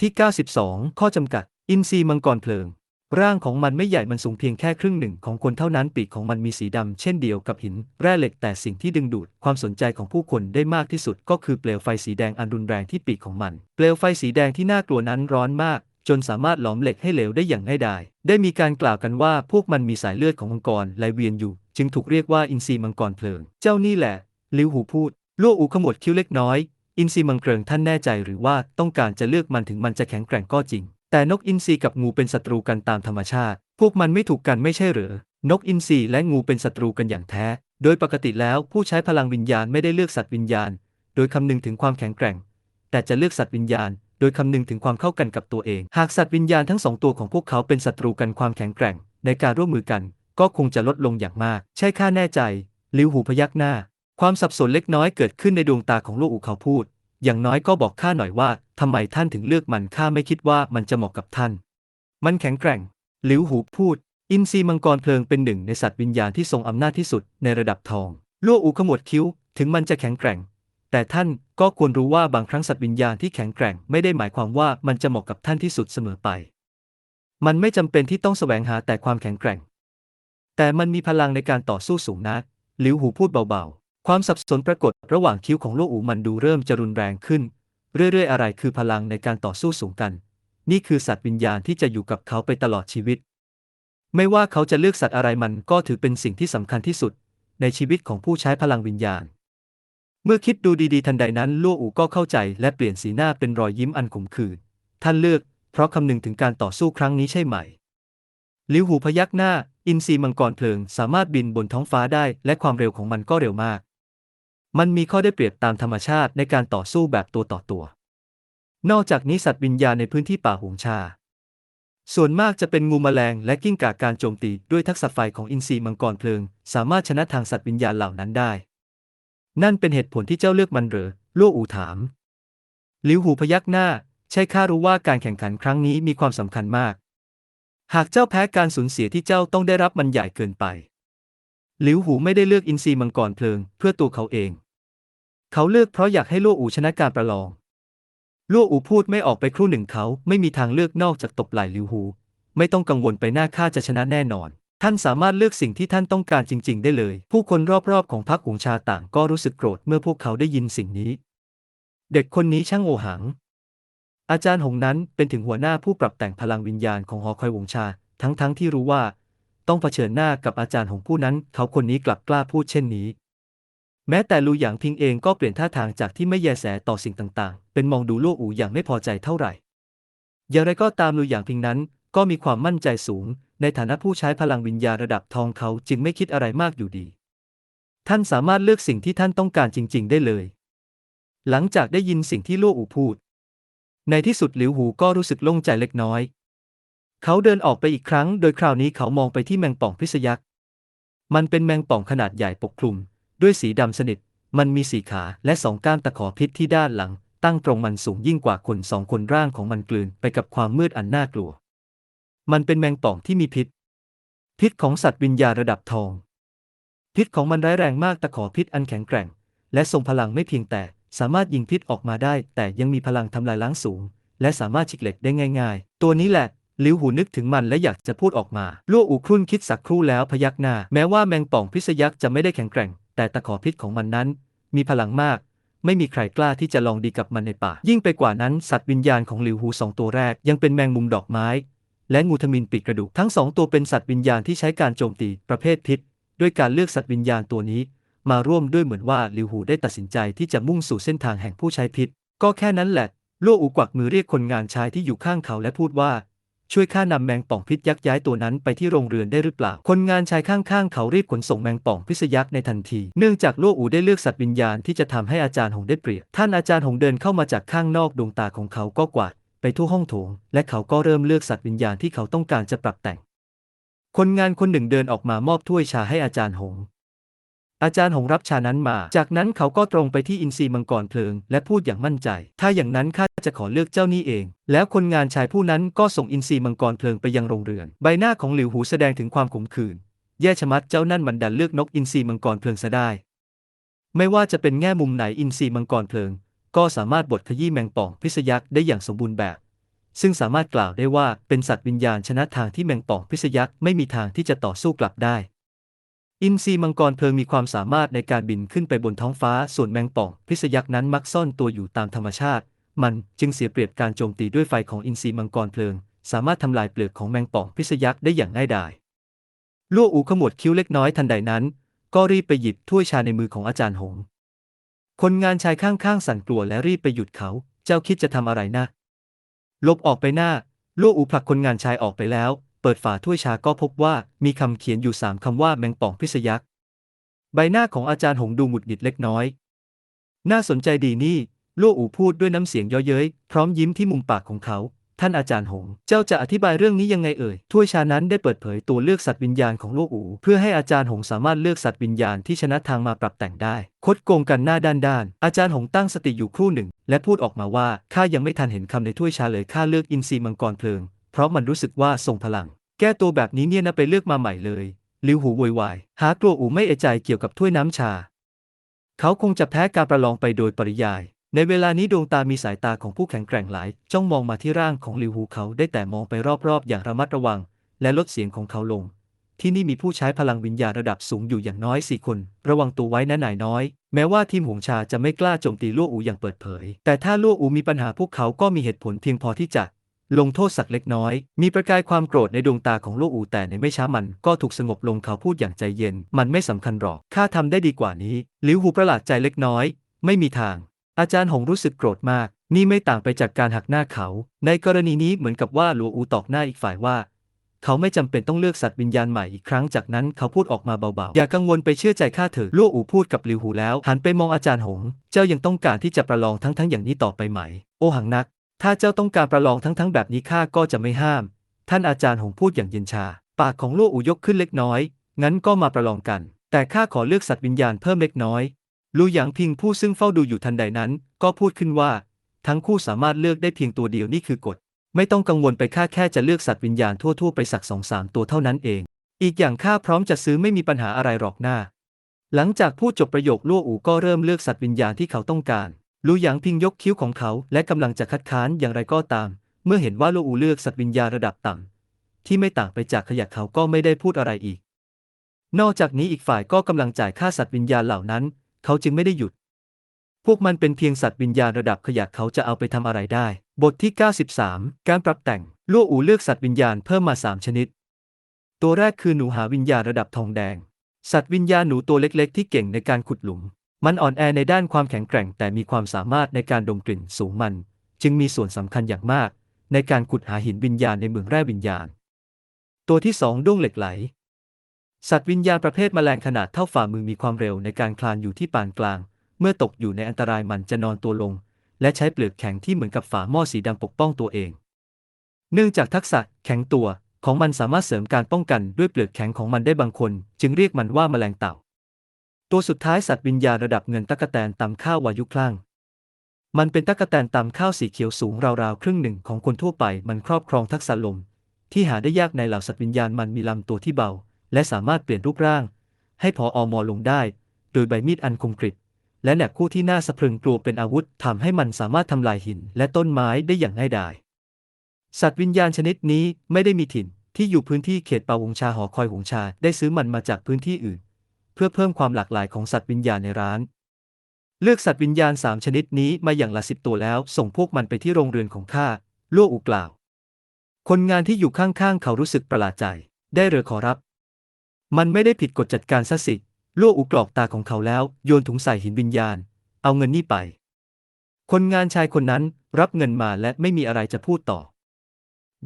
ที่ 92 ข้อจำกัด อินทรีมังกรเพลิง ร่างของมันไม่ใหญ่มันสูงเพียงแค่ครึ่งหนึ่งของคนเท่านั้นปีกของมันมีสีดำเช่นเดียวกับหิน แร่เหล็กแต่สิ่งที่ดึงดูดความสนใจของผู้คนได้มากที่สุด ก็คือเปลวไฟสีแดงอันรุนแรงที่ปีกของมัน เปลวไฟสีแดงที่น่ากลัวนั้นร้อนมาก จนสามารถหลอมเหล็กให้เหลวได้อย่างง่ายดายได้มีการกล่าวกันว่าพวกมันมีสายเลือดของมังกรไหลเวียนอยู่ จึงถูกเรียกว่าอินทรีมังกรเพลิง เจ้านี่แหละ ลิวหูพูดลั่วอูขมวดคิ้วเล็กน้อย อินทรีมังเกริงท่านแน่ใจหรือว่าต้องการจะเลือกมันถึงมันจะแข็งแกร่งก็จริง แต่นกอินทรีกับงูเป็นศัตรูกันตามธรรมชาติ พวกมันไม่ถูกกันไม่ใช่หรือนกอินทรีและงูเป็นศัตรูกันอย่างแท้ โดยปกติแล้วผู้ใช้พลังวิญญาณไม่ได้เลือกสัตว์วิญญาณ โดยคำนึงถึงความแข็งแกร่ง แต่จะเลือกสัตว์วิญญาณ โดยคำนึงถึงความเข้ากันกับตัวเอง หากสัตว์วิญญาณทั้งสองตัวของพวกเขาเป็นศัตรูกันความแข็งแกร่ง ในการร่วมมือกัน ก็คงจะลดลงอย่างมาก ใช่ข้าแน่ใจ ลิวหูพยักหน้า ความสับสนเล็กน้อยเกิดขึ้นในดวงตาของลูกอูเขาพูด อย่างน้อยก็บอกข้าหน่อยว่าทำไมท่านถึงเลือกมันข้าไม่คิดว่ามันจะเหมาะกับท่าน มันแข็งแกร่ง หลิวหูพูด อินทรีมังกรเพลิงเป็นหนึ่งในสัตว์วิญญาณที่ทรงอำนาจที่สุดในระดับทองลู่อูขมวดคิ้ว ถึงมันจะแข็งแกร่ง แต่ท่านก็ควรรู้ว่าบางครั้งสัตว์วิญญาณที่แข็งแกร่งไม่ได้หมายความว่ามันจะเหมาะกับท่านที่สุดเสมอไป มันไม่จำเป็นที่ต้องแสวงหาแต่ความแข็งแกร่ง แต่มันมีพลังในการต่อสู้สูงนักหลิวหูพูดเบาๆ ความสับสนปรากฏระหว่างคิ้วของลู่อูมันดูเริ่มจะรุนแรงขึ้น เรื่อยๆ อะไรคือพลังในการต่อสู้สูงกัน นี่คือสัตว์วิญญาณที่จะอยู่กับเขาไปตลอดชีวิต ไม่ว่าเขาจะเลือกสัตว์อะไรมันก็ถือเป็นสิ่งที่สำคัญที่สุด ในชีวิตของผู้ใช้พลังวิญญาณ เมื่อคิดดูดีๆ ทันใดนั้นลู่อูก็เข้าใจและเปลี่ยนสีหน้าเป็นรอยยิ้มอันขมขื่นท่านเลือก เพราะคำนึงถึงการต่อสู้ครั้งนี้ใช่ไหมลิวหูพยักหน้า อินทรีมังกรเพลิงสามารถบินบนท้องฟ้าได้ และความเร็วของมันก็เร็วมาก มันมีข้อได้เปรียบตามธรรมชาติในการต่อสู้แบบตัวต่อตัว นอกจากนี้สัตว์วิญญาณในพื้นที่ป่าหงชา ส่วนมากจะเป็นงูแมลงและกิ้งก่าการโจมตีด้วยทักษะไฟของอินทรีมังกรเพลิง สามารถชนะทางสัตว์วิญญาณเหล่านั้นได้ นั่นเป็นเหตุผลที่เจ้าเลือกมันหรือลู่อูถาม ลิวหูพยักหน้า ใช่ข้ารู้ว่าการแข่งขันครั้งนี้มีความสำคัญมาก หากเจ้าแพ้การสูญเสียที่เจ้าต้องได้รับมันใหญ่เกินไปหลิวหูไม่ได้เลือกอินทรีมังกรเพลิง เพื่อตัวเขาเอง เขาเลือกเพราะอยากให้ลู่อูชนะการประลองลู่อูพูดไม่ออกไปครู่หนึ่งเขาไม่มีทางเลือกนอกจากตบไหล่ลิวหูไม่ต้องกังวลไปหน้าข้าจะชนะแน่นอน ท่านสามารถเลือกสิ่งที่ท่านต้องการจริง ๆ ได้เลย ผู้คนรอบๆของพรรคหงชาต่างก็รู้สึกโกรธเมื่อพวกเขาได้ยินสิ่งนี้ เด็กคนนี้ช่างโอหัง อาจารย์หงนั้นเป็นถึงหัวหน้าผู้ปรับแต่งพลังวิญญาณของหอคอยวงชา ทั้งๆทที่รู้ว่า ต้องเผชิญหน้ากับอาจารย์หงผู้นั้น เขาคนนี้กลับกล้าพูดเช่นนี้ แม้แต่ลูหยางพิงเองก็เปลี่ยนท่าทางจากที่ไม่แยแสต่อสิ่งต่างๆ เป็นมองดูโลกอูอย่างไม่พอใจเท่าไหร่ อย่างไรก็ตามลูหยางพิงนั้น ก็มีความมั่นใจสูง ในฐานะผู้ใช้พลังวิญญาระดับทองเขาจึงไม่คิดอะไรมากอยู่ดี ท่านสามารถเลือกสิ่งที่ท่านต้องการจริง ๆ ได้เลย หลังจากได้ยินสิ่งที่โลอูพูด ในที่สุดหลิวหูก็รู้สึกโล่งใจเล็กน้อย เขาเดินออกไปอีกครั้ง โดยคราวนี้เขามองไปที่แมงป่องพิษยักษ์ มันเป็นแมงป่องขนาดใหญ่ปกคลุม ด้วยสีดำสนิท มันมีสีขาและสองก้านตะขอพิษที่ด้านหลัง ตั้งตรงมันสูงยิ่งกว่าคนสองคนร่างของมันกลืนไปกับความมืดอันน่ากลัว มันเป็นแมงป่องที่มีพิษ พิษของสัตว์วิญญาระดับทอง พิษของมันร้ายแรงมากตะขอพิษอันแข็งแกร่ง และทรงพลังไม่เพียงแต่สามารถยิงพิษออกมาได้ แต่ยังมีพลังทำลายล้างสูง และสามารถฉิกเหล็กได้ง่าย ๆ ตัวนี้แหละลิวหูนึกถึงมันและอยากจะพูดออกมา ลั่วอูครุ่นคิดสักครู่แล้วพยักหน้า แม้ว่าแมงป่องพิษยักษ์จะไม่ได้แข็งแกร่ง แต่ตะขอพิษของมันนั้น มีพลังมาก ไม่มีใครกล้าที่จะลองดีกับมันในป่า ยิ่งไปกว่านั้นสัตว์วิญญาณของหลิวหูสองตัวแรกยังเป็นแมงมุมดอกไม้ และงูทมินปีกกระดูกทั้งสองตัวเป็นสัตว์วิญญาณที่ใช้การโจมตีประเภทพิษ ด้วยการเลือกสัตว์วิญญาณตัวนี้ มาร่วมด้วยเหมือนว่าลิวหูได้ตัดสินใจที่จะมุ่งสู่เส้นทางแห่งผู้ใช้พิษ ก็แค่นั้นแหละลั่อูกวักมือเรียกคนงานชายที่อยู่ข้างเขาและพูดว่า ช่วยข้านำแมงป่องพิษยักษ์ย้ายตัวนั้นไปที่โรงเรือนได้หรือเปล่า คนงานชายข้างๆ เขารีบขนส่งแมงป่องพิษยักษ์ในทันที เนื่องจากลั่วอูได้เลือกสัตว์วิญญาณที่จะทำให้อาจารย์หงได้เปรียบ ท่านอาจารย์หงเดินเข้ามาจากข้างนอกดวงตาของเขาก็กวาดไปทั่วห้องโถง และเขาก็เริ่มเลือกสัตว์วิญญาณที่เขาต้องการจะปรับแต่ง คนงานคนหนึ่งเดินออกมามอบถ้วยชาให้อาจารย์หง อาจารย์หงรับชานั้นมา จากนั้นเขาก็ตรงไปที่อินทรีมังกรเพลิง และพูดอย่างมั่นใจ ถ้าอย่างนั้นข้าจะขอเลือกเจ้านี่เอง แล้วคนงานชายผู้นั้นก็ส่งอินทรีมังกรเพลิงไปยังโรงเรือน ใบหน้าของหลิวหูแสดงถึงความขมขื่น แย่ชะมัดเจ้านั่นมันดันเลือกนกอินทรีมังกรเพลิงซะได้ ไม่ว่าจะเป็นแง่มุมไหนอินทรีมังกรเพลิง ก็สามารถบดขยี้แมงป่องพิษยักษ์ได้อย่างสมบูรณ์แบบ ซึ่งสามารถกล่าวได้ว่าเป็นสัตว์วิญญาณชนะทางที่แมงป่องพิษยักษ์ไม่มีทางที่จะต่อสู้กลับได้ อินทรีมังกรเพลิงมีความสามารถในการบินขึ้นไปบนท้องฟ้า ส่วนแมงป่องพิษยักษ์นั้นมักซ่อนตัวอยู่ตามธรรมชาติ มันจึงเสียเปรียบการโจมตีด้วยไฟของอินทรีมังกรเพลิง สามารถทำลายเปลือกของแมงป่องพิษยักษ์ได้อย่างง่ายดายลั่วอูขมวดคิ้วเล็กน้อยทันใดนั้น ก็รีบไปหยิบถ้วยชาในมือของอาจารย์หง คนงานชายข้างๆสั่นกลัวและรีบไปหยุดเขา เจ้าคิดจะทำอะไรนะ ลบออกไปหน้าลั่วอูผลักคนงานชายออกไปแล้ว เปิดฝาถ้วยชาก็พบว่ามีคำเขียนอยู่สามคำว่าแมงป่องพิษยักษ์ ใบหน้าของอาจารย์หงดูหงุดหงิดเล็กน้อย น่าสนใจดีนี่ลั่อู่พูดด้วยน้ำเสียงเย่อเย้ย พร้อมยิ้มที่มุมปากของเขา ท่านอาจารย์หง เจ้าจะอธิบายเรื่องนี้ยังไงเอ่ย ถ้วยชานั้นได้เปิดเผยตัวเลือกสัตว์วิญญาณของลั่อู่เพื่อให้อาจารย์หงสามารถเลือกสัตว์วิญญาณที่ชนะทางมาปรับแต่งได้ คดโกงกันหน้าด้านด้านๆอาจารย์หงตั้งสติอยู่ครู่หนึ่ง และพูดออกมาว่าข้ายังไม่ทันเห็นคำในถ้วยชาเลยข้าเลือกอินทรีมังกรเพลิง เพราะมันรู้สึกว่าทรงพลัง แก้ตัวแบบนี้เนี่ยนะไปเลือกมาใหม่เลยลิวหูโวยวายหากลัวอูไม่เอใจเกี่ยวกับถ้วยน้ำชา เขาคงจะแพ้การประลองไปโดยปริยาย ในเวลานี้ดวงตามีสายตาของผู้แข็งแกร่งหลาย จ้องมองมาที่ร่างของลิวหูเขาได้แต่มองไปรอบๆ อย่างระมัดระวัง และลดเสียงของเขาลง ที่นี่มีผู้ใช้พลังวิญญาณระดับสูงอยู่อย่างน้อยสี่คน ระวังตัวไว้นะนายน้อย แม้ว่าทีมหงชาจะไม่กล้าโจมตีลั่วอูอย่างเปิดเผย แต่ถ้าลั่วอูมีปัญหาพวกเขาก็มีเหตุผลเพียงพอที่จะ ลงโทษสักเล็กน้อย มีประกายความโกรธในดวงตาของลัวอูแต่ในไม่ช้ามันก็ถูกสงบลงเขาพูดอย่างใจเย็น มันไม่สำคัญหรอก ข้าทำได้ดีกว่านี้หลิวหูประหลาดใจเล็กน้อย ไม่มีทาง อาจารย์หงรู้สึกโกรธมาก นี่ไม่ต่างไปจากการหักหน้าเขา ในกรณีนี้เหมือนกับว่าหลัวอูตอกหน้าอีกฝ่ายว่าเขาไม่จำเป็นต้องเลือกสัตว์วิญญาณใหม่อีกครั้งจากนั้นเขาพูดออกมาเบาๆ อย่ากังวลไปเชื่อใจข้าเถอะลั่วอูพูดกับหลิวหูแล้ว หันไปมองอาจารย์หง เจ้ายังต้องการที่จะประลองทั้งๆอย่างนี้ต่อไปไหม โอหังนัก ถ้าเจ้าต้องการประลองทั้งๆ แบบนี้ข้าก็จะไม่ห้าม ท่านอาจารย์หงพูดอย่างเย็นชา ปากของลั่อูยกขึ้นเล็กน้อย งั้นก็มาประลองกัน แต่ข้าขอเลือกสัตว์วิญญาณเพิ่มเล็กน้อย ลู่หยางพิงผู้ซึ่งเฝ้าดูอยู่ทันใดนั้น ก็พูดขึ้นว่า ทั้งคู่สามารถเลือกได้เพียงตัวเดียวนี่คือกฎ ไม่ต้องกังวลไปข้าแค่จะเลือกสัตว์วิญญาณทั่วๆ ไปสักสองสามตัวเท่านั้นเอง อีกอย่างข้าพร้อมจะซื้อไม่มีปัญหาอะไรหรอกหน้า หลังจากพูดจบประโยคลั่อูก็เริ่มเลือกสัตว์วิญญาณที่เขาต้องการ ลูหยางพิงยกคิ้วของเขาและกำลังจะคัดค้านอย่างไรก็ตาม เมื่อเห็นว่าลั่อูเลือกสัตว์วิญญาระดับต่ำที่ไม่ต่างไปจากขยะเขาก็ไม่ได้พูดอะไรอีก นอกจากนี้อีกฝ่ายก็กำลังจ่ายค่าสัตว์วิญญาณเหล่านั้น เขาจึงไม่ได้หยุด พวกมันเป็นเพียงสัตว์วิญญาระดับขยะเขาจะเอาไปทำอะไรได้ บทที่ 93 การปรับแต่งลั่อูเลือกสัตว์วิญญาณเพิ่มมา 3 ชนิด ตัวแรกคือหนูหาวิญญาณระดับทองแดง สัตว์วิญญาณหนูตัวเล็กๆ ที่เก่งในการขุดหลุม มันอ่อนแอในด้านความแข็งแกร่ง แต่มีความสามารถในการดมกลิ่นสูงมัน จึงมีส่วนสำคัญอย่างมาก ในการขุดหาหินวิญญาณในเมืองแร่วิญญาณ ตัวที่สองด้วงเหล็กไหล สัตว์วิญญาณประเภทแมลงขนาดเท่าฝ่ามือมีความเร็วในการคลานอยู่ที่ปานกลาง เมื่อตกอยู่ในอันตรายมันจะนอนตัวลง และใช้เปลือกแข็งที่เหมือนกับฝาหม้อสีดำปกป้องตัวเอง เนื่องจากทักษะแข็งตัวของมันสามารถเสริมการป้องกันด้วยเปลือกแข็งของมันได้บางคน จึงเรียกมันว่าแมลงเต่า ตัวสุดท้ายสัตว์วิญญาณระดับเงินตะกแตนตำข้าววายุคลั่ง มันเป็นตะกแตนตำข้าวสีเขียวสูงราวๆครึ่งหนึ่งของคนทั่วไป มันครอบครองทักษะลม ที่หาได้ยากในเหล่าสัตว์วิญญาณมันมีลำตัวที่เบา และสามารถเปลี่ยนรูปร่าง ให้พออมอลงได้ โดยใบมีดอันคมกริบและแหนบคู่ที่น่าสะพรึงกลัวเป็นอาวุธทำให้มันสามารถทำลายหินและต้นไม้ได้อย่างง่ายดาย สัตว์วิญญาณชนิดนี้ไม่ได้มีถิ่นที่อยู่พื้นที่เขตป่าหงชาหอคอยหงชาได้ซื้อมันมาจากพื้นที่อื่น เพื่อเพิ่มความหลากหลายของสัตว์วิญญาณในร้าน เลือกสัตว์วิญญาณสามชนิดนี้มาอย่างละสิบตัวแล้ว ส่งพวกมันไปที่โรงเรือนของข้าลั่วอูกล่าว คนงานที่อยู่ข้างๆ เขารู้สึกประหลาดใจ ได้เรือขอรับ มันไม่ได้ผิดกฎจัดการซะสิลั่วอูกรอกตาของเขาแล้วโยนถุงใส่หินวิญญาณ เอาเงินนี่ไป คนงานชายคนนั้นรับเงินมาและไม่มีอะไรจะพูดต่อ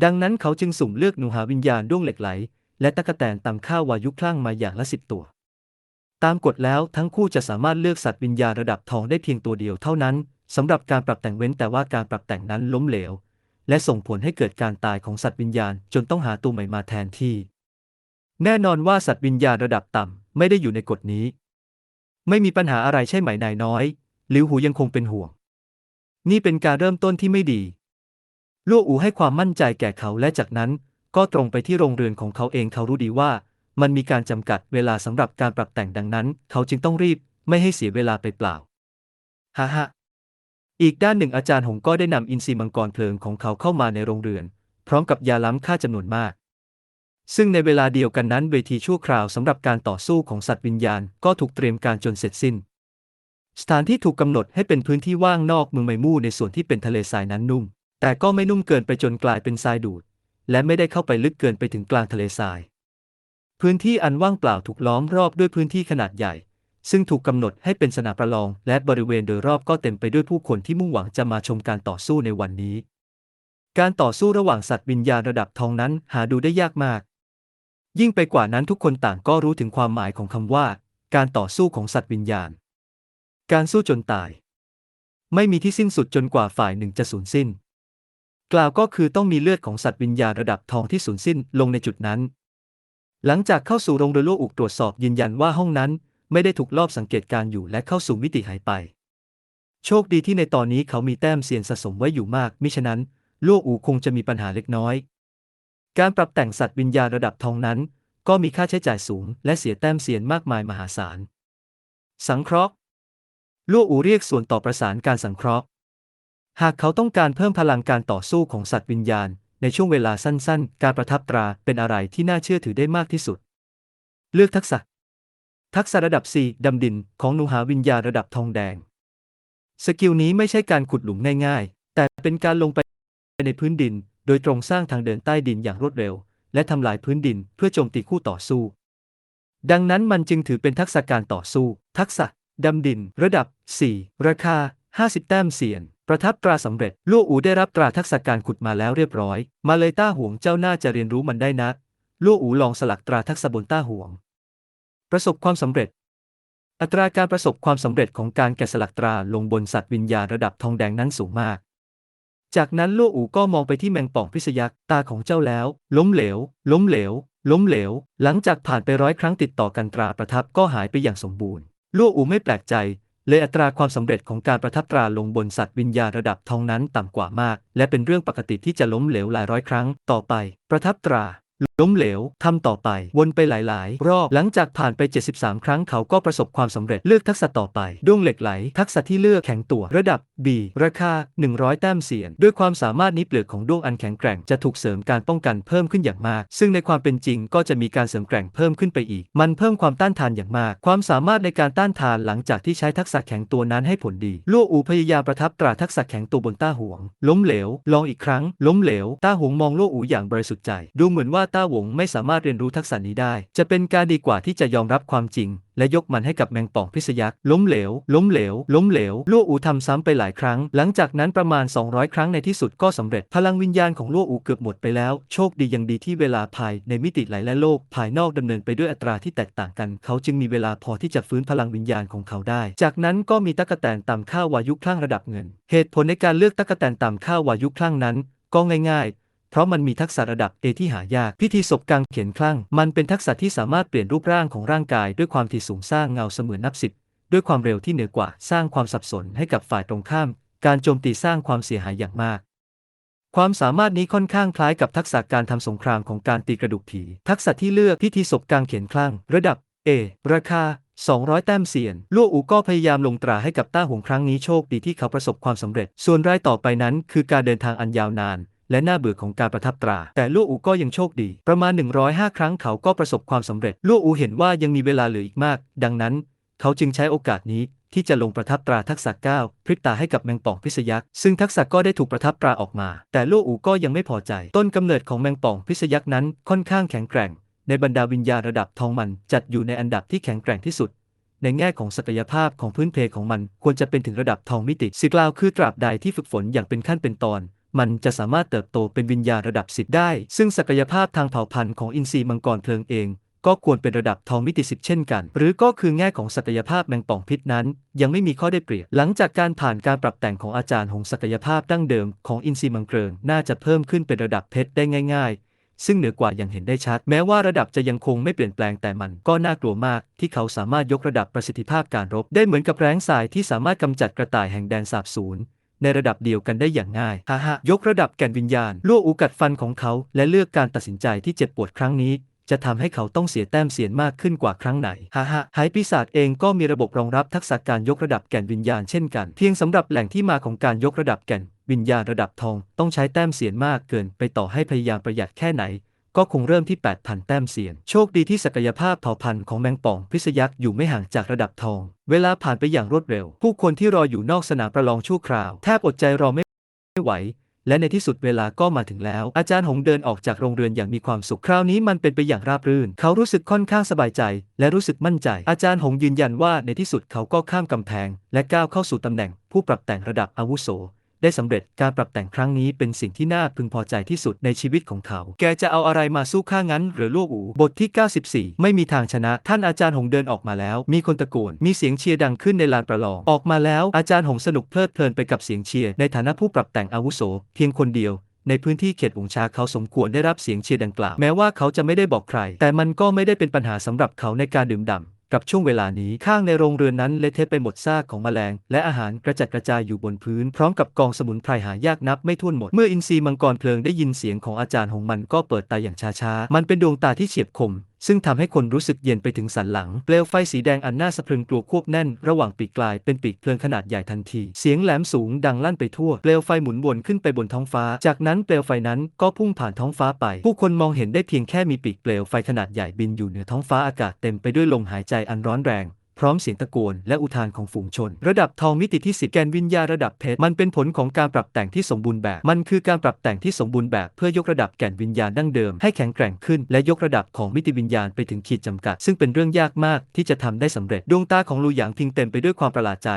ดังนั้นเขาจึงสุ่มเลือกหนูหาวิญญาณด้วงเหล็กไหล และตะกะแตนตำข้าววายุคลั่งมาอย่างละสิบตัว ตามกฎแล้วทั้งคู่จะสามารถเลือกสัตว์วิญญาณระดับทองได้เพียงตัวเดียวเท่านั้นสำหรับการปรับแต่งเว้นแต่ว่าการปรับแต่งนั้นล้มเหลว และส่งผลให้เกิดการตายของสัตว์วิญญาณจนต้องหาตัวใหม่มาแทนที่ แน่นอนว่าสัตว์วิญญาณระดับต่ำไม่ได้อยู่ในกฎนี้ ไม่มีปัญหาอะไรใช่ไหมนายน้อยหลิวหูยังคงเป็นห่วง นี่เป็นการเริ่มต้นที่ไม่ดีลั่อูให้ความมั่นใจแก่เขาและจากนั้นก็ตรงไปที่โรงเรือนของเขาเองเขารู้ดีว่า มันมีการจำกัดเวลาสำหรับการปรับแต่งดังนั้น เขาจึงต้องรีบ ไม่ให้เสียเวลาไปเปล่าฮ่าฮ่าอีกด้านหนึ่งอาจารย์หงก็ได้นำอินทรีมังกรเพลิงของเขาเข้ามาในโรงเรือน พร้อมกับยาล้ำค่าจำนวนมาก ซึ่งในเวลาเดียวกันนั้นเวทีชั่วคราวสำหรับการต่อสู้ของสัตว์วิญญาณก็ถูกเตรียมการจนเสร็จสิ้น สถานที่ถูกกำหนดให้เป็นพื้นที่ว่างนอกเมืองไมมู่ในส่วนที่เป็นทะเลทรายนั้นนุ่ม แต่ก็ไม่นุ่มเกินไปจนกลายเป็นทรายดูด และไม่ได้เข้าไปลึกเกินไปถึงกลางทะเลทราย พื้นที่อันว่างเปล่าถูกล้อมรอบด้วยพื้นที่ขนาดใหญ่ ซึ่งถูกกำหนดให้เป็นสนามประลอง และบริเวณโดยรอบก็เต็มไปด้วยผู้คนที่มุ่งหวังจะมาชมการต่อสู้ในวันนี้ การต่อสู้ระหว่างสัตว์วิญญาณระดับทองนั้นหาดูได้ยากมาก ยิ่งไปกว่านั้นทุกคนต่างก็รู้ถึงความหมายของคำว่า การต่อสู้ของสัตว์วิญญาณ การสู้จนตาย ไม่มีที่สิ้นสุดจนกว่าฝ่ายหนึ่งจะสูญสิ้น กล่าวก็คือต้องมีเลือดของสัตว์วิญญาณระดับทองที่สูญสิ้นลงในจุดนั้น หลังจากเข้าสู่โรงเรือโลกอุกตรวจสอบยืนยันว่าห้องนั้น ไม่ได้ถูกลอบสังเกตการอยู่และเข้าสู่มิติหายไป โชคดีที่ในตอนนี้เขามีแต้มเซียนสะสมไว้อยู่มาก มิฉะนั้นโลกอูคงจะมีปัญหาเล็กน้อย การปรับแต่งสัตว์วิญญาณระดับทองนั้น ก็มีค่าใช้จ่ายสูง และเสียแต้มเซียนมากมายมหาศาล สังเคราะห์ลั่วอูเรียกส่วนต่อประสานการสังเคราะห์ หากเขาต้องการเพิ่มพลังการต่อสู้ของสัตว์วิญญาณ ในช่วงเวลาสั้นๆ การประทับตราเป็นอะไรที่น่าเชื่อถือได้มากที่สุด เลือกทักษะ ทักษะระดับ4ดำดินของนูหาวิญญาระดับทองแดง สกิลนี้ไม่ใช่การขุดหลุมง่ายๆ แต่เป็นการลงไปในพื้นดิน โดยตรงสร้างทางเดินใต้ดินอย่างรวดเร็ว และทำลายพื้นดินเพื่อโจมตีคู่ต่อสู้ ดังนั้นมันจึงถือเป็นทักษะการต่อสู้ ทักษะดำดิน ระดับ 4 ราคา 50 แต้มเสียน ประทับตราสำเร็จลู่อูได้รับตราทักษะการขุดมาแล้วเรียบร้อย มาเลยต้าห่วงเจ้าน่าจะเรียนรู้มันได้นะลู่อูลองสลักตราทักษะบนต้าห่วง ประสบความสำเร็จ อัตราการประสบความสำเร็จของการแกะสลักตราลงบนสัตว์วิญญาณระดับทองแดงนั้นสูงมาก จากนั้นลู่อูก็มองไปที่แมงป่องพิษยักษ์ตาของเจ้าแล้ว ล้มเหลว ล้มเหลว ล้มเหลว หลังจากผ่านไปร้อยครั้งติดต่อกันตราประทับก็หายไปอย่างสมบูรณ์ลู่อูไม่แปลกใจ เลยอัตราความสำเร็จของการประทับตราลงบนสัตว์วิญญาณระดับทองนั้นต่ำกว่ามาก และเป็นเรื่องปกติที่จะล้มเหลวหลายร้อยครั้งต่อไป ประทับตรา ล้มเหลวทำต่อไป วนไปหลาย ๆ รอบ หลังจากผ่านไป 73 ครั้งเขาก็ประสบความสำเร็จเลือกทักษะต่อไปด้วงเหล็กไหล ทักษะที่เลือกแข็งตัว ระดับ B ราคา 100 แต้มเสียน ด้วยความสามารถนี้เปลือกของด้วงอันแข็งแกร่งจะถูกเสริมการป้องกันเพิ่มขึ้นอย่างมาก ซึ่งในความเป็นจริงก็จะมีการเสริมแกร่งเพิ่มขึ้นไปอีก มันเพิ่มความต้านทานอย่างมาก ความสามารถในการต้านทานหลังจากที่ใช้ทักษะแข็งตัวนั้นให้ผลดีลู่อูพยายามประทับตราทักษะแข็งตัวบนต้าหวง ล้มเหลว ลองอีกครั้ง ล้มเหลว ต้าหวงมองลู่อูอย่างบริสุทธิ์ใจ ดูเหมือนว่าต้าหวงไม่สามารถเรียนรู้ทักษะนี้ได้ จะเป็นการดีกว่าที่จะยอมรับความจริง และยกมันให้กับแมงป่องพิษยักษ์ล้มเหลว ล้มเหลว ล้มเหลวลู่อูทำซ้ำไปหลายครั้ง หลังจากนั้นประมาณ 200 ครั้งในที่สุดก็สำเร็จ พลังวิญญาณของลู่อูเกือบหมดไปแล้ว โชคดียังดีที่เวลาภายในมิติไหลและโลก ภายนอกดำเนินไปด้วยอัตราที่แตกต่างกัน เขาจึงมีเวลาพอที่จะฟื้นพลังวิญญาณของเขาได้ จากนั้นก็มีตั๊กแตนต่ำข้าววายุคลั่งระดับเงิน เหตุผลในการเลือกตั๊กแตนต่ำข้าววายุคลั่งนั้น ก็ง่ายๆ เพราะมันมีทักษะระดับ A ที่หายาก พิธีศพกางเขียนคลั่ง มันเป็นทักษะที่สามารถเปลี่ยนรูปร่างของร่างกาย ด้วยความถี่สูงสร้างเงาเสมือนนับสิบด้วยความเร็วที่เหนือกว่า สร้างความสับสนให้กับฝ่ายตรงข้าม การโจมตีสร้างความเสียหายอย่างมาก ความสามารถนี้ค่อนข้างคล้ายกับทักษะการทำสงครามของการตีกระดูกผี ทักษะที่เลือกพิธีศพกางเขียนคลั่ง ระดับ A ราคา 200 แต้มเซียนลั่วอูก็พยายามลงตราให้กับต้าหวงครั้งนี้โชคดีที่เขาประสบความสำเร็จ ส่วนรายต่อไปนั้นคือการเดินทางอันยาวนาน และน่าเบื่อของการประทับตรา แต่ลู่อูก็ยังโชคดี ประมาณ 105 ครั้งเขาก็ประสบความสำเร็จลู่อูเห็นว่ายังมีเวลาเหลืออีกมาก ดังนั้น เขาจึงใช้โอกาสนี้ที่จะลงประทับตราทักษะ9พริบตาให้กับแมงป่องพิษยักษ์ซึ่งทักษะก็ได้ถูกประทับตราออกมา แต่ลู่อูก็ยังไม่พอใจ ต้นกำเนิดของแมงป่องพิษยักษ์นั้นค่อนข้างแข็งแกร่ง ในบรรดาวิญญาระดับทองมันจัดอยู่ในอันดับที่แข็งแกร่งที่สุด ในแง่ของศักยภาพของพื้นเพของมันควรจะเป็นถึงระดับทองมิติสิกล่าวคือตราบใดที่ฝึกฝนอย่างเป็นขั้นเป็นตอน มันจะสามารถเติบโตเป็นวิญญาณระดับสิบได้ ซึ่งศักยภาพทางเผ่าพันธุ์ของอินทรีมังกรเพลิงเอง ก็ควรเป็นระดับทองมิติสิบเช่นกัน หรือก็คือแง่ของศักยภาพแมงป่องพิษนั้น ยังไม่มีข้อได้เปรียบ หลังจากการผ่านการปรับแต่งของอาจารย์หงศักยภาพดั้งเดิมของอินทรีมังเกริงน่าจะเพิ่มขึ้นเป็นระดับเพชรได้ง่าย ๆซึ่งเหนือกว่าอย่างเห็นได้ชัด แม้ว่าระดับจะยังคงไม่เปลี่ยนแปลงแต่มันก็น่ากลัวมาก ที่เขาสามารถยกระดับประสิทธิภาพการรบ ได้เหมือนกับแรงทรายที่สามารถกำจัดกระต่ายแห่งแดนสาบสูญ ในระดับเดียวกันได้อย่างง่ายฮ่าฮยกระดับแก่นวิญญาณล่วอูกัดฟันของเขา และเลือกการตัดสินใจที่เจ็บปวดครั้งนี้ จะทำให้เขาต้องเสียแต้มเสียนมากขึ้นกว่าครั้งไหนฮ่าฮ่าหายปีศาจเองก็มีระบบรองรับทักษะการยกระดับแก่นวิญญาณเช่นกัน เพียงสำหรับแหล่งที่มาของการยกระดับแก่นวิญญาณระดับทอง ต้องใช้แต้มเสียนมากเกิน ไปต่อให้พยายามประหยัดแค่ไหน ก็คงเริ่มที่ 8,000 แต้มเสียน โชคดีที่ศักยภาพเผ่าพันธุ์ของแมงป่องพิษยักษ์อยู่ไม่ห่างจากระดับทอง เวลาผ่านไปอย่างรวดเร็ว ผู้คนที่รออยู่นอกสนามประลองชั่วคราว แทบอดใจรอไม่ไม่ไหว และในที่สุดเวลาก็มาถึงแล้ว อาจารย์หงเดินออกจากโรงเรือนอย่างมีความสุข คราวนี้มันเป็นไปอย่างราบรื่น เขารู้สึกค่อนข้างสบายใจ และรู้สึกมั่นใจ อาจารย์หงยืนยันว่าในที่สุดเขาก็ข้ามกำแพง และก้าวเข้าสู่ตำแหน่ง ผู้ปรับแต่งระดับอาวุโส ได้สำเร็จการปรับแต่งครั้งนี้เป็นสิ่งที่น่าพึงพอใจที่สุดในชีวิตของเขา แกจะเอาอะไรมาสู้ข้างั้น หรือลูกอูบทที่ 94 ไม่มีทางชนะ ท่านอาจารย์หงเดินออกมาแล้ว มีคนตะโกน มีเสียงเชียร์ดังขึ้นในลานประลอง ออกมาแล้วอาจารย์หงสนุกเพลิดเพลินไปกับเสียงเชียร์ในฐานะผู้ปรับแต่งอาวุโส เพียงคนเดียวในพื้นที่เขตหงชาเขาสมควรได้รับเสียงเชียร์ดังกล่าว แม้ว่าเขาจะไม่ได้บอกใคร แต่มันก็ไม่ได้เป็นปัญหาสำหรับเขาในการดื่มด่ำ กับช่วงเวลานี้ข้างในโรงเรือนนั้นเละเทะไปหมดซากของแมลง และอาหารกระจัดกระจายอยู่บนพื้น พร้อมกับกองสมุนไพรหายากนับไม่ถ้วนหมด เมื่ออินทรีมังกรเพลิงได้ยินเสียงของอาจารย์หงมันก็เปิดตาอย่างช้าๆ มันเป็นดวงตาที่เฉียบคมซึ่งทำให้คนรู้สึกเย็นไปถึงสันหลัง เปลวไฟสีแดงอันน่าสะพรึงกลัวควบแน่น ระหว่างปีกกลายเป็นปีกเพลิงขนาดใหญ่ทันที เสียงแหลมสูงดังลั่นไปทั่ว เปลวไฟหมุนวนขึ้นไปบนท้องฟ้า จากนั้นเปลวไฟนั้นก็พุ่งผ่านท้องฟ้าไป ผู้คนมองเห็นได้เพียงแค่มีปีกเปลวไฟขนาดใหญ่บินอยู่เหนือท้องฟ้าอากาศเต็มไปด้วยลมหายใจอันร้อนแรง พร้อมเสียงตะโกนและอุทานของฝูงชน ระดับทองมิติที่สิแกนวิญญาระดับเพชรมันเป็นผลของการปรับแต่งที่สมบูรณ์แบบ มันคือการปรับแต่งที่สมบูรณ์แบบเพื่อยกระดับแก่นวิญญาณดั้งเดิมให้แข็งแกร่งขึ้น และยกระดับของมิติวิญญาณไปถึงขีดจำกัด ซึ่งเป็นเรื่องยากมากที่จะทำได้สำเร็จดวงตาของลูหยางพิงเต็มไปด้วยความประหลาดใจ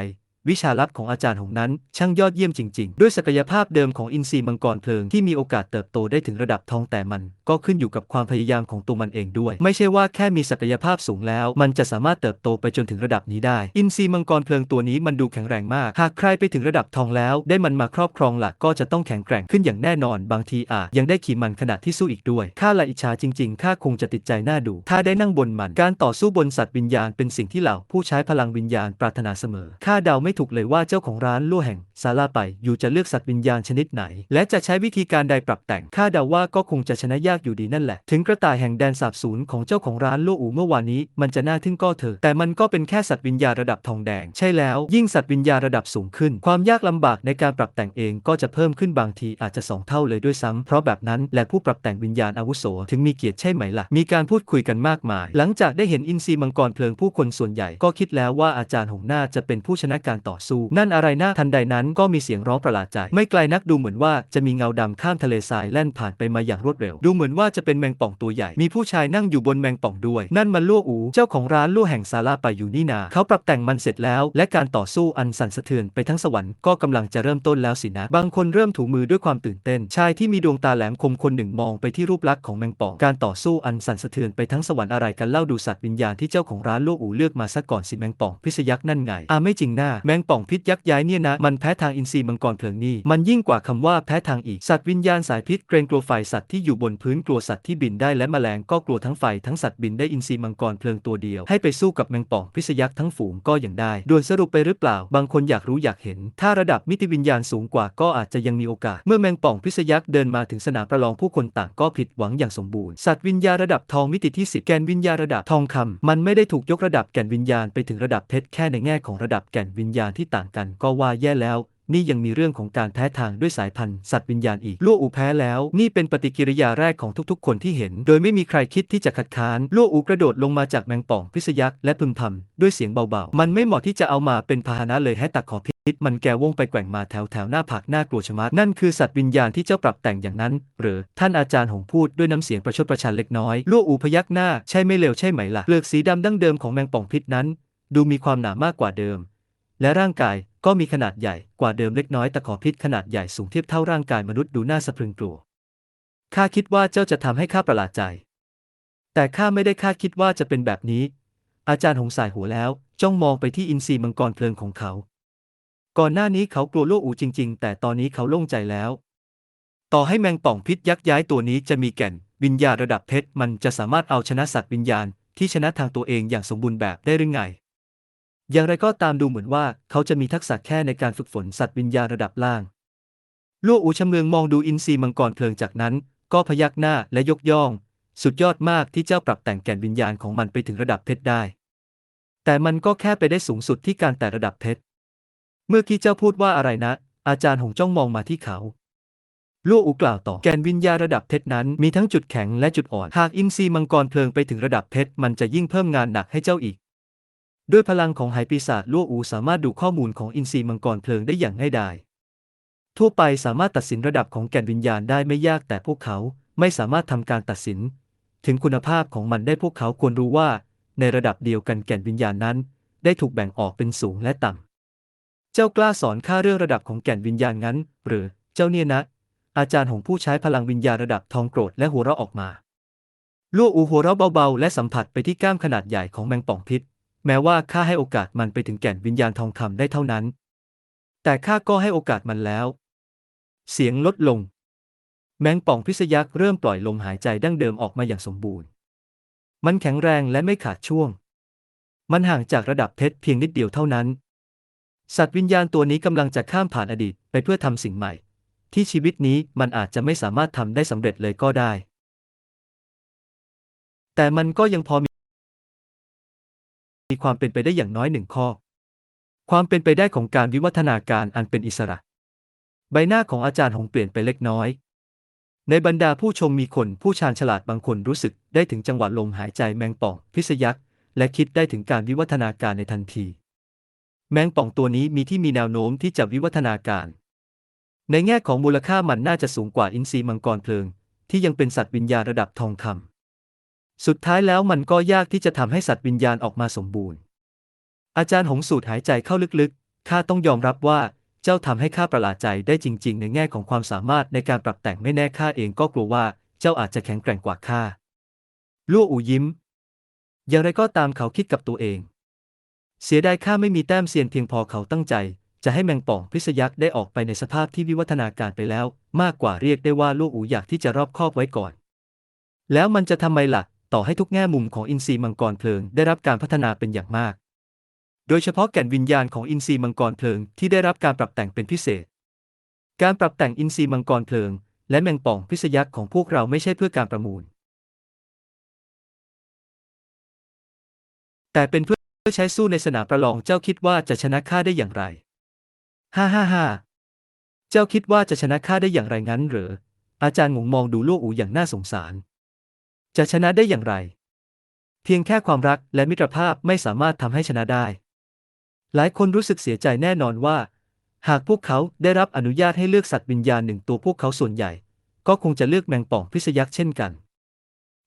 วิชาลับของอาจารย์หงนั้น ช่างยอดเยี่ยมจริง ๆ ด้วยศักยภาพเดิมของอินทรีย์มังกรเพลิงที่มีโอกาสเติบโตได้ถึงระดับทองแต่มัน ก็ขึ้นอยู่กับความพยายามของตัวมันเองด้วย ไม่ใช่ว่าแค่มีศักยภาพสูงแล้ว มันจะสามารถเติบโตไปจนถึงระดับนี้ได้ อินทรีย์มังกรเพลิงตัวนี้มันดูแข็งแรงมาก หากใครไปถึงระดับทองแล้ว ได้มันมาครอบครองหลักก็จะต้องแข็งแกร่งขึ้นอย่างแน่นอน บางทีอาจยังได้ขี่มันขนาดที่สู้อีกด้วยข้าละอิจฉาจริงๆข้าคงจะติดใจน่าดู ถ้าได้นั่งบนมัน การต่อสู้บนสัตว์วิญญาณเป็นสิ่งที่เหล่าผู้ใช้พลังวิญญาณปรารถนาเสมอข้าเดาไม่ถูกเลยว่าเจ้าของร้านลั่วแห่งซาลาไปอยู่จะเลือกสัตว์วิญญาณชนิดไหน และจะใช้วิธีการใดปรับแต่งข้าเดาว่าก็คงจะชนะยากอยู่ดีนั่นแหละ ถึงกระต่ายแห่งแดนสาบสูญของเจ้าของร้านลั่วอูเมื่อวานนี้ มันจะน่าทึ่งก็เถอะแต่มันก็เป็นแค่สัตว์วิญญาณระดับทองแดง ใช่แล้ว ยิ่งสัตว์วิญญาณระดับสูงขึ้น ความยากลำบากในการปรับแต่งเองก็จะเพิ่มขึ้นบางทีอาจจะสองเท่าเลยด้วยซ้ำเพราะแบบนั้นและผู้ปรับแต่งวิญญาณอาวุโสถึงมีเกียรติใช่ไหมล่ะมีการพูดคุยกันมากมาย หลังจากได้เห็นอินทรีมังกรเพลิงผู้คนส่วนใหญ่ก็คิดแล้วว่าอาจารย์หงน่าจะเป็นผู้ชนะการต่อสู้ นั่นอะไรนะทันใดนั้นก็มีเสียงร้องประหลาดใจ ไม่ไกลนักดูเหมือนว่าจะมีเงาดำข้ามทะเลทรายแล่นผ่านไปมาอย่างรวดเร็ว ดูเหมือนว่าจะเป็นแมงป่องตัวใหญ่ มีผู้ชายนั่งอยู่บนแมงป่องด้วย นั่นมันลั่วอู เจ้าของร้านลั่วแห่งซาลาไปอยู่นี่นา เขาปรับแต่งมันเสร็จแล้ว และการต่อสู้อันสั่นสะเทือนไปทั้งสวรรค์ก็กำลังจะเริ่มต้นแล้วสินะ บางคนเริ่มถูมือด้วยความตื่นเต้น ชายที่มีดวงตาแหลมคมคนหนึ่งมองไปที่รูปลักษณ์ของแมงป่อง การต่อสู้อันสั่นสะเทือนไปทั้งสวรรค์อะไรกันเล่าดูสัตว์วิญญาณที่เจ้าของร้านลั่วอูเลือกมาซะก่อนสิแมงป่องพิษยักษ์นั่นไงอาไม่จริงหน้าแมมงป่องพิษยักษ์ย้ายเนี่ยนะ มันแพ้ทางอินทรีย์มังกรเพลิงนี่ มันยิ่งกว่าคำว่าแพ้ทางอีก สัตว์วิญญาณสายพิษเกรงกลัวไฟสัตว์ที่อยู่บนพื้นกลัวสัตว์ที่บินได้และแมลงก็กลัวทั้งไฟทั้งสัตว์บินได้อินทรีย์มังกรเพลิงตัวเดียว ให้ไปสู้กับแมงป่องพิษยักษ์ทั้งฝูงก็ยังได้ด่วนสรุปไปหรือเปล่า บางคนอยากรู้อยากเห็น ถ้าระดับมิติวิญญาณสูงกว่าก็อาจจะยังมีโอกาส เมื่อแมงป่องพิษยักษ์เดินมาถึงสนามประลองผู้คนต่างก็ผิดหวังอย่างสมบูรณ์สัตว์วิญญาณระดับทองมิติที่สิแกนวิญญาณระดับทองคำมันไม่ได้ถูกยกระดับแก่นวิญญาณไปถึงระดับเพชรแค่ในแง่ของระดับแก่นวิญญาณที่ต่างกันก็ว่าแย่แล้ว นี่ยังมีเรื่องของการแพ้ทางด้วยสายพันธุ์สัตว์วิญญาณอีกลั่วอูแพ้แล้ว นี่เป็นปฏิกิริยาแรกของทุกๆ คนที่เห็น โดยไม่มีใครคิดที่จะคัดค้านลั่วอูกระโดดลงมาจากแมงป่องพิษยักษ์และพึมพำด้วยเสียงเบาๆ มันไม่เหมาะที่จะเอามาเป็นพาหนะเลยให้ตักขอพิษมันแกว่งไปแกว่งมาแถวแถวๆหน้าผากหน้ากลัวชะมัดนั่นคือสัตว์วิญญาณที่เจ้าปรับแต่งอย่างนั้น หรือท่านอาจารย์หงพูดด้วยน้ำเสียงประชดประชันเล็กน้อยลั่วอูพยักหน้าใช่ไม่เลวใช่ไหมล่ะเปลือกสีดำดั้งเดิมของแมงป่องพิษนั้น ดูมีความหนามากกว่าเดิม และร่างกายก็มีขนาดใหญ่กว่าเดิมเล็กน้อยตะขอพิษขนาดใหญ่สูงเทียบเท่าร่างกายมนุษย์ดูน่าสะพรึงกลัว ข้าคิดว่าเจ้าจะทำให้ข้าประหลาดใจ แต่ข้าไม่ได้คาดคิดว่าจะเป็นแบบนี้ อาจารย์หงสายหัวแล้ว จ้องมองไปที่อินทรีย์มังกรเพลิงของเขา ก่อนหน้านี้เขากลัวโลกอูจริง ๆ แต่ตอนนี้เขาโล่งใจแล้ว ต่อให้แมงป่องพิษยักษ์ย้ายตัวนี้จะมีแก่น วิญญาณระดับเพชรมันจะสามารถเอาชนะสัตว์วิญญาณที่ชนะทางตัวเองอย่างสมบูรณ์แบบได้หรือไง อย่างไรก็ตามดูเหมือนว่าเขาจะมีทักษะแค่ในการฝึกฝนสัตว์วิญญาณระดับล่างลั่อูชำเลืองมองดูอินทรีมังกรเพลิงจากนั้น ก็พยักหน้าและยกย่อง สุดยอดมากที่เจ้าปรับแต่งแก่นวิญญาณของมันไปถึงระดับเพชรได้ แต่มันก็แค่ไปได้สูงสุดที่การแต่ระดับเพชร เมื่อกี้เจ้าพูดว่าอะไรนะ อาจารย์หงจ้องมองมาที่เขาลู่อูกล่าวต่อแก่นวิญญาณระดับเพชรนั้นมีทั้งจุดแข็งและจุดอ่อน หากอินทรีมังกรเพลิงไปถึงระดับเพชรมันจะยิ่งเพิ่มงานหนักให้เจ้าอีก ด้วยพลังของไหปีศาจลู่อูสามารถดูข้อมูลของอินทรีย์มังกรเพลิงได้อย่างง่ายดายทั่วไปสามารถตัดสินระดับของแก่นวิญญาณได้ไม่ยากแต่พวกเขาไม่สามารถทำการตัดสิน ถึงคุณภาพของมันได้พวกเขาควรรู้ว่า ในระดับเดียวกันแก่นวิญญาณนั้น ได้ถูกแบ่งออกเป็นสูงและต่ำเจ้ากล้าสอนข้าเรื่องระดับของแก่นวิญญาณงั้น หรือเจ้าเนี่ยนะ อาจารย์ของผู้ใช้พลังวิญญาณระดับทองโกรธและหัวเราะออกมาลู่อูหัวเราะเบาๆ และสัมผัสไปที่ก้ามขนาดใหญ่ของแมงป่องพิษ แม้ว่าข้าให้โอกาสมันไปถึงแก่นวิญญาณทองคำได้เท่านั้น แต่ข้าก็ให้โอกาสมันแล้ว เสียงลดลง แมงป่องพิษยักษ์เริ่มปล่อยลมหายใจดั้งเดิมออกมาอย่างสมบูรณ์ มันแข็งแรงและไม่ขาดช่วง มันห่างจากระดับเพชรเพียงนิดเดียวเท่านั้น สัตว์วิญญาณตัวนี้กำลังจะข้ามผ่านอดีตไปเพื่อทำสิ่งใหม่ ที่ชีวิตนี้มันอาจจะไม่สามารถทำได้สำเร็จเลยก็ได้ แต่มันก็ยังพอมี มีความเป็นไปได้อย่างน้อยหนึ่งข้อ ความเป็นไปได้ของการวิวัฒนาการอันเป็นอิสระ ใบหน้าของอาจารย์หงเปลี่ยนไปเล็กน้อย ในบรรดาผู้ชมมีคนผู้ชาญฉลาดบางคนรู้สึกได้ถึงจังหวะลมหายใจแมงป่องพิษยักษ์และคิดได้ถึงการวิวัฒนาการในทันที แมงป่องตัวนี้มีที่มีแนวโน้มที่จะวิวัฒนาการ ในแง่ของมูลค่ามันน่าจะสูงกว่าอินทรีมังกรเพลิง ที่ยังเป็นสัตว์วิญญาณระดับทองคำ สุดท้ายแล้วมันก็ยากที่จะทำให้สัตว์วิญญาณออกมาสมบูรณ์ อาจารย์หงสูดหายใจเข้าลึกๆ ข้าต้องยอมรับว่าเจ้าทำให้ข้าประหลาดใจได้จริง ๆ ในแง่ของความสามารถในการปรับแต่งไม่แน่ข้าเองก็กลัวว่าเจ้าอาจจะแข็งแกร่งกว่าข้าลู่อูยิ้ม อย่างไรก็ตามเขาคิดกับตัวเอง เสียดายข้าไม่มีแต้มเซียนเพียงพอเขาตั้งใจ จะให้แมงป่องพิษยักษ์ได้ออกไปในสภาพที่วิวัฒนาการไปแล้ว มากกว่าเรียกได้ว่าลู่อูอยากที่จะรอบคอบไว้ก่อน แล้วมันจะทำไมล่ะ ต่อให้ทุกแง่มุมของอินทรีย์มังกรเพลิงได้รับการพัฒนาเป็นอย่างมาก โดยเฉพาะแก่นวิญญาณของอินทรีย์มังกรเพลิงที่ได้รับการปรับแต่งเป็นพิเศษ การปรับแต่งอินทรีย์มังกรเพลิง และแมงป่องพิษยักษ์ของพวกเราไม่ใช่เพื่อการประมูล แต่เป็นเพื่อใช้สู้ในสนามประลองเจ้าคิดว่าจะชนะข้าได้อย่างไร ฮ่าฮ่าฮ่าเจ้าคิดว่าจะชนะข้าได้อย่างไรงั้น เหรออาจารย์งงมองดูลู่อูอย่างน่าสงสาร จะชนะได้อย่างไร เพียงแค่ความรักและมิตรภาพไม่สามารถทำให้ชนะได้ หลายคนรู้สึกเสียใจแน่นอนว่า หากพวกเขาได้รับอนุญาตให้เลือกสัตว์วิญญาณหนึ่งตัวพวกเขาส่วนใหญ่ ก็คงจะเลือกแมงป่องพิษยักษ์เช่นกัน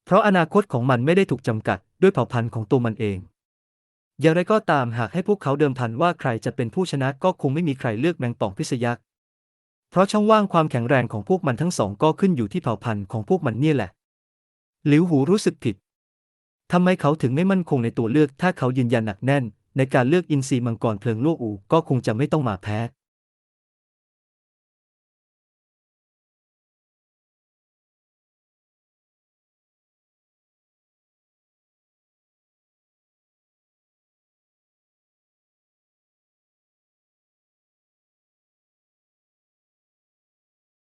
เพราะอนาคตของมันไม่ได้ถูกจำกัดด้วยเผ่าพันธุ์ของตัวมันเองอย่างไรก็ตามหากให้พวกเขาเดิมพันว่าใครจะเป็นผู้ชนะก็คงไม่มีใครเลือกแมงป่องพิษยักษ์ เพราะช่องว่างความแข็งแรงของพวกมันทั้งสองก็ขึ้นอยู่ที่เผ่าพันธุ์ของพวกมันเนี่ยแหละ หลิวหูรู้สึกผิด ทำไมเขาถึงไม่มั่นคงในตัวเลือก ถ้าเขายืนยันหนักแน่น ในการเลือกอินทรีมังกรเพลิงลูกอูก็คงจะไม่ต้องมาแพ้